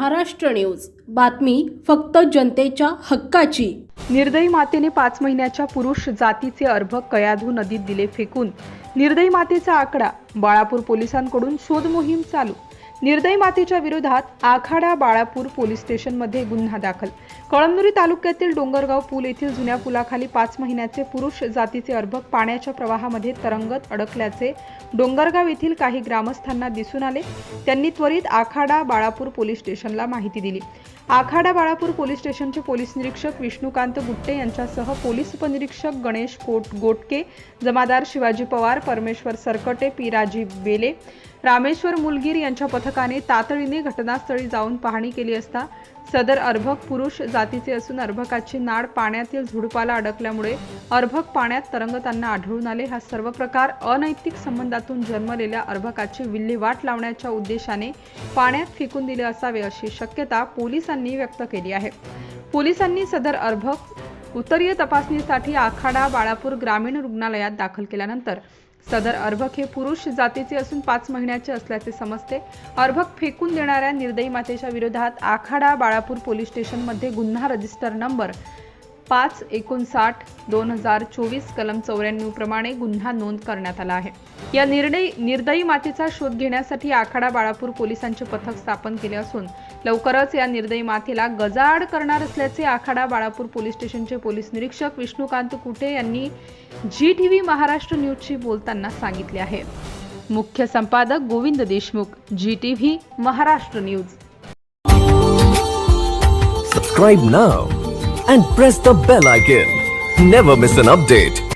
Maharashtra news. बातमी फक्त जनतेच्या हक्काची. निर्दयी मातेने पाच महिन्याच्या पुरुष जातीचे अर्भक कयाधू नदीत दिले फेकून. निर्दयी मातेचा आकडा बाळापूर पोलिसांकडून शोध मोहीम चालू. निर्दयी मातेच्या विरोधात आखाडा बाळापूर पोलीस स्टेशनमध्ये गुन्हा दाखल. कळमनुरी तालुक्यातील डोंगरगाव पूल येथील जुन्या पुलाखाली पाच महिन्याचे पुरुष जातीचे अर्भक पाण्याच्या प्रवाहामध्ये तरंगत अडकल्याचे डोंगरगाव येथील काही ग्रामस्थांना दिसून आले. त्यांनी त्वरित आखाडा बाळापूर पोलीस स्टेशनला माहिती दिली. आखाडा बाळापूर पोलीस स्टेशनचे पोलीस निरीक्षक विष्णुकांत गुट्टे यांच्यासह पोलीस उपनिरीक्षक गणेश कोट गोटके जमादार शिवाजी पवार परमेश्वर सरकटे पी. राजीव बेले रामेश्वर मुलगीर यांच्या पथकाने तातडीने घटनास्थळी जाऊन पाहणी केली असता सदर अर्भक पुरुष जातीचे असून अर्भकाची नाड पाण्यातील झुडपाला अडकल्यामुळे अर्भक पाण्यात तरंगताना आढळून आले. हा सर्व प्रकार अनैतिक संबंधातून जन्मलेल्या अर्भकाची विल्हेवाट लावण्याच्या उद्देशाने पाण्यात फेकून दिले असावे अशी शक्यता पोलिसांनी व्यक्त केली आहे. पोलिसांनी सदर अर्भक उत्तरीय तपासणीसाठी आखाडा बाळापूर ग्रामीण रुग्णालयात दाखल केल्यानंतर सदर अर्भक हे पुरुष जातीचे असून पाच महिन्याचे असल्याचे समजते. अर्भक फेकून देणाऱ्या निर्दयी मातेच्या विरोधात आखाडा बाळापूर पोलीस स्टेशनमध्ये गुन्हा रजिस्टर नंबर पाच एकोणसाठ दोन हजार चोवीस कलम चौऱ्याण्णव प्रमाणे गुन्हा नोंद करण्यात आला आहे. या निर्णय निर्दयी मातेचा शोध घेण्यासाठी आखाडा बाळापूर पोलिसांचे पथक स्थापन केले असून लवकरच या निर्दयी माथेला गजाआड करणार असल्याचे आखाडा बाळापूर पोलीस स्टेशनचे पोलीस निरीक्षक विष्णुकांत कुटे यांनी जी टीव्ही महाराष्ट्र न्यूजशी बोलताना सांगितले आहे. मुख्य संपादक Govind Deshmukh ji TV Maharashtra news. Subscribe now and press the bell icon never miss an update